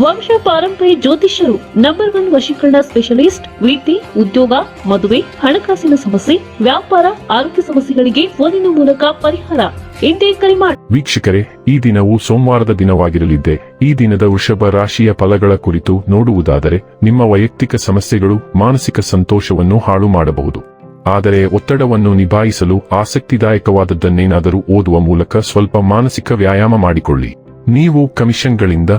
ವಂಶ ಪಾರಂಪರ್ಯ ಜ್ಯೋತಿಷ್ಯರು ನಂಬರ್ ಒನ್ ವಶೀಕರಣ ಸ್ಪೆಷಲಿಸ್ಟ್ ವೃತ್ತಿ ಉದ್ಯೋಗ, ಮದುವೆ, ಹಣಕಾಸಿನ ಸಮಸ್ಯೆ, ವ್ಯಾಪಾರ, ಆರೋಗ್ಯ ಸಮಸ್ಯೆಗಳಿಗೆ ಫೋನಿನ ಮೂಲಕ ಪರಿಹಾರ. ಇಂದೇ ಕರೆ ಮಾಡಿ ವೀಕ್ಷಕರೇ, ಈ ದಿನವು ಸೋಮವಾರದ ದಿನವಾಗಿರಲಿದ್ದೆ, ಈ ದಿನದ ವೃಷಭ ರಾಶಿಯ ಫಲಗಳ ಕುರಿತು ನೋಡುವುದಾದರೆ, ನಿಮ್ಮ ವೈಯಕ್ತಿಕ ಸಮಸ್ಯೆಗಳು ಮಾನಸಿಕ ಸಂತೋಷವನ್ನು ಹಾಳು ಮಾಡಬಹುದು. ಆದರೆ ಒತ್ತಡವನ್ನು ನಿಭಾಯಿಸಲು ಆಸಕ್ತಿದಾಯಕವಾದದ್ದನ್ನೇನಾದರೂ ಓದುವ ಮೂಲಕ ಸ್ವಲ್ಪ ಮಾನಸಿಕ ವ್ಯಾಯಾಮ ಮಾಡಿಕೊಳ್ಳಿ. ನೀವು ಕಮಿಷನ್ಗಳಿಂದ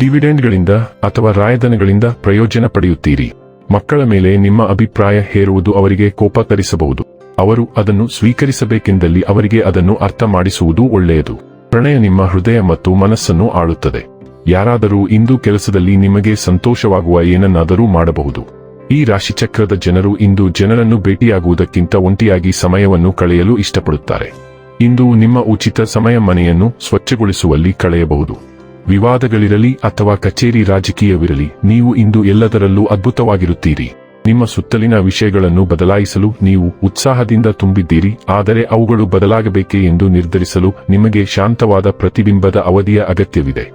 ಡಿವಿಡೆಂಡ್ಗಳಿಂದ ಅಥವಾ ರಾಯಧನಗಳಿಂದ ಪ್ರಯೋಜನ ಪಡೆಯುತ್ತೀರಿ. ಮಕ್ಕಳ ಮೇಲೆ ನಿಮ್ಮ ಅಭಿಪ್ರಾಯ ಹೇರುವುದು ಅವರಿಗೆ ಕೋಪ ತರಿಸಬಹುದು ಅವರು ಅದನ್ನು ಸ್ವೀಕರಿಸಬೇಕೆಂದಲ್ಲಿ ಅವರಿಗೆ ಅದನ್ನು ಅರ್ಥ ಮಾಡಿಸುವುದು ಒಳ್ಳೆಯದು. ಪ್ರಣಯ ನಿಮ್ಮ ಹೃದಯ ಮತ್ತು ಮನಸ್ಸನ್ನು ಆಳುತ್ತದೆ. ಯಾರಾದರೂ ಇಂದು ಕೆಲಸದಲ್ಲಿ ನಿಮಗೆ ಸಂತೋಷವಾಗುವ ಏನನ್ನಾದರೂ ಮಾಡಬಹುದು. ಈ ರಾಶಿಚಕ್ರದ ಜನರು ಇಂದು ಜನರನ್ನು ಭೇಟಿಯಾಗುವುದಕ್ಕಿಂತ ಒಂಟಿಯಾಗಿ ಸಮಯವನ್ನು ಕಳೆಯಲು ಇಷ್ಟಪಡುತ್ತಾರೆ. ಇಂದು ನಿಮ್ಮ ಉಚಿತ ಸಮಯ ಮನೆಯನ್ನು ಸ್ವಚ್ಛಗೊಳಿಸುವಲ್ಲಿ ಕಳೆಯಬಹುದು. ವಿವಾದಗಳಿರಲಿ ಅಥವಾ ಕಚೇರಿ ರಾಜಕೀಯವಿರಲಿ, ನೀವು ಇಂದು ಎಲ್ಲದರಲ್ಲೂ ಅದ್ಭುತವಾಗಿರುತ್ತೀರಿ. ನಿಮ್ಮ ಸುತ್ತಲಿನ ವಿಷಯಗಳನ್ನು ಬದಲಾಯಿಸಲು ನೀವು ಉತ್ಸಾಹದಿಂದ ತುಂಬಿದ್ದೀರಿ, ಆದರೆ ಅವುಗಳು ಬದಲಾಗಬೇಕೇ ಎಂದು ನಿರ್ಧರಿಸಲು ನಿಮಗೆ ಶಾಂತವಾದ ಪ್ರತಿಬಿಂಬದ ಅವಧಿಯ ಅಗತ್ಯವಿದೆ.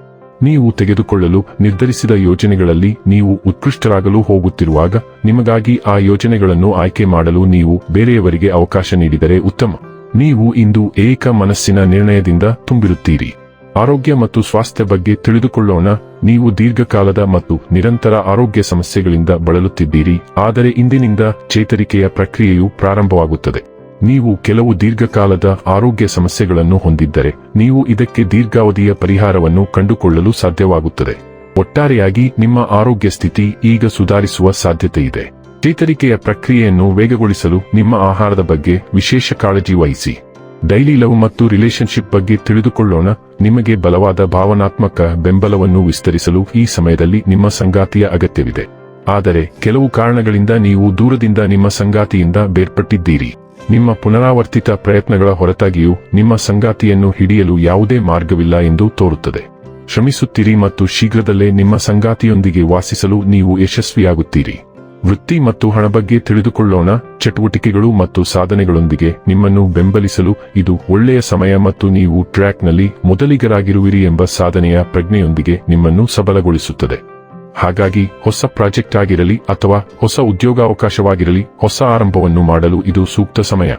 ನೀವು ತೆಗೆದುಕೊಳ್ಳಲು ನಿರ್ಧರಿಸಿದ ಯೋಜನೆಗಳಲ್ಲಿ ನೀವು ಉತ್ಕೃಷ್ಟರಾಗಲು ಹೋಗುತ್ತಿರುವಾಗ, ನಿಮಗಾಗಿ ಆ ಯೋಜನೆಗಳನ್ನು ಆಯ್ಕೆ ಮಾಡಲು ನೀವು ಬೇರೆಯವರಿಗೆ ಅವಕಾಶ ನೀಡಿದರೆ ಉತ್ತಮ. ನೀವು ಇಂದು ಏಕ ಮನಸ್ಸಿನ ನಿರ್ಣಯದಿಂದ ತುಂಬಿರುತ್ತೀರಿ. ಆರೋಗ್ಯ ಮತ್ತು ಸ್ವಾಸ್ಥ್ಯ ಬಗ್ಗೆ ತಿಳಿದುಕೊಳ್ಳೋಣ. ನೀವು ದೀರ್ಘಕಾಲದ ಮತ್ತು ನಿರಂತರ ಆರೋಗ್ಯ ಸಮಸ್ಯೆಗಳಿಂದ ಬಳಲುತ್ತಿದ್ದೀರಿ. ಆದರೆ ಇಂದಿನಿಂದ ಚೇತರಿಕೆಯ ಪ್ರಕ್ರಿಯೆಯು ಪ್ರಾರಂಭವಾಗುತ್ತದೆ. ನೀವು ಕೆಲವು ದೀರ್ಘಕಾಲದ ಆರೋಗ್ಯ ಸಮಸ್ಯೆಗಳನ್ನು ಹೊಂದಿದ್ದರೆ, ನೀವು ಇದಕ್ಕೆ ದೀರ್ಘಾವಧಿಯ ಪರಿಹಾರವನ್ನು ಕಂಡುಕೊಳ್ಳಲು ಸಾಧ್ಯವಾಗುತ್ತದೆ. ಒಟ್ಟಾರೆಯಾಗಿ, ನಿಮ್ಮ ಆರೋಗ್ಯ ಸ್ಥಿತಿ ಈಗ ಸುಧಾರಿಸುವ ಸಾಧ್ಯತೆಯಿದೆ. ಚೇತರಿಕೆಯ ಪ್ರಕ್ರಿಯೆಯನ್ನು ವೇಗಗೊಳಿಸಲು ನಿಮ್ಮ ಆಹಾರದ ಬಗ್ಗೆ ವಿಶೇಷ ಕಾಳಜಿ ವಹಿಸಿ. ಡೈಲಿ ಲವ್ ಮತ್ತು ರಿಲೇಶನ್ಶಿಪ್ ಬಗ್ಗೆ ತಿಳಿದುಕೊಳ್ಳೋಣ. ನಿಮಗೆ ಬಲವಾದ ಭಾವನಾತ್ಮಕ ಬೆಂಬಲವನ್ನು ವಿಸ್ತರಿಸಲು ಈ ಸಮಯದಲ್ಲಿ ನಿಮ್ಮ ಸಂಗಾತಿಯ ಅಗತ್ಯವಿದೆ. ಆದರೆ ಕೆಲವು ಕಾರಣಗಳಿಂದ ನೀವು ದೂರದಿಂದ ನಿಮ್ಮ ಸಂಗಾತಿಯಿಂದ ಬೇರ್ಪಟ್ಟಿದ್ದೀರಿ. ನಿಮ್ಮ ಪುನರಾವರ್ತಿತ ಪ್ರಯತ್ನಗಳ ಹೊರತಾಗಿಯೂ ನಿಮ್ಮ ಸಂಗಾತಿಯನ್ನು ಹಿಡಿಯಲು ಯಾವುದೇ ಮಾರ್ಗವಿಲ್ಲ ಎಂದು ತೋರುತ್ತದೆ. ಶ್ರಮಿಸುತ್ತೀರಿ ಮತ್ತು ಶೀಘ್ರದಲ್ಲೇ ನಿಮ್ಮ ಸಂಗಾತಿಯೊಂದಿಗೆ ವಾಸಿಸಲು ನೀವು ಯಶಸ್ವಿಯಾಗುತ್ತೀರಿ. ವೃತ್ತಿ ಮತ್ತು ಹಣ ಬಗ್ಗೆ ತಿಳಿದುಕೊಳ್ಳೋಣ, ಚಟುವಟಿಕೆಗಳು ಮತ್ತು ಸಾಧನೆಗಳೊಂದಿಗೆ ನಿಮ್ಮನ್ನು ಬೆಂಬಲಿಸಲು ಇದು ಒಳ್ಳೆಯ ಸಮಯ ಮತ್ತು ನೀವು ಟ್ರ್ಯಾಕ್ನಲ್ಲಿ ಮೊದಲಿಗರಾಗಿರುವಿರಿ ಎಂಬ ಸಾಧನೆಯ ಪ್ರಜ್ಞೆಯೊಂದಿಗೆ ನಿಮ್ಮನ್ನು ಸಬಲಗೊಳಿಸುತ್ತದೆ. ಹಾಗಾಗಿ ಹೊಸ ಪ್ರಾಜೆಕ್ಟ್ ಆಗಿರಲಿ ಅಥವಾ ಹೊಸ ಉದ್ಯೋಗಾವಕಾಶವಾಗಿರಲಿ ಹೊಸ ಆರಂಭವನ್ನು ಮಾಡಲು ಇದು ಸೂಕ್ತ ಸಮಯ.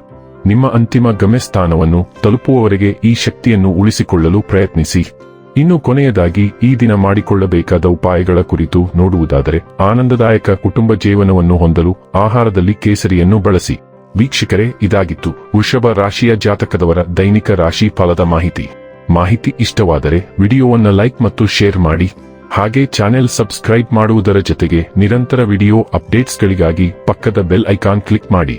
ನಿಮ್ಮ ಅಂತಿಮ ಗಮ್ಯಸ್ಥಾನವನ್ನು ತಲುಪುವವರೆಗೆ ಈ ಶಕ್ತಿಯನ್ನು ಉಳಿಸಿಕೊಳ್ಳಲು ಪ್ರಯತ್ನಿಸಿ. ಇನ್ನು ಕೊನೆಯದಾಗಿ ಈ ದಿನ ಮಾಡಿಕೊಳ್ಳಬೇಕಾದ ಉಪಾಯಗಳ ಕುರಿತು ನೋಡುವುದಾದರೆ ಆನಂದದಾಯಕ ಕುಟುಂಬ ಜೀವನವನ್ನು ಹೊಂದಲು ಆಹಾರದಲ್ಲಿ ಕೇಸರಿಯನ್ನು ಬಳಸಿ. ವೀಕ್ಷಕರೇ, ಇದಾಗಿತ್ತು ವೃಷಭ ರಾಶಿಯ ಜಾತಕದವರ ದೈನಿಕ ರಾಶಿ ಫಲದ ಮಾಹಿತಿ. ಮಾಹಿತಿ ಇಷ್ಟವಾದರೆ ವಿಡಿಯೋವನ್ನು ಲೈಕ್ ಮತ್ತು ಶೇರ್ ಮಾಡಿ. ಹಾಗೆ ಚಾನೆಲ್ ಸಬ್ಸ್ಕ್ರೈಬ್ ಮಾಡುವುದರ ಜೊತೆಗೆ ನಿರಂತರ ವಿಡಿಯೋ ಅಪ್ಡೇಟ್ಸ್ಗಳಿಗಾಗಿ ಪಕ್ಕದ ಬೆಲ್ ಐಕಾನ್ ಕ್ಲಿಕ್ ಮಾಡಿ.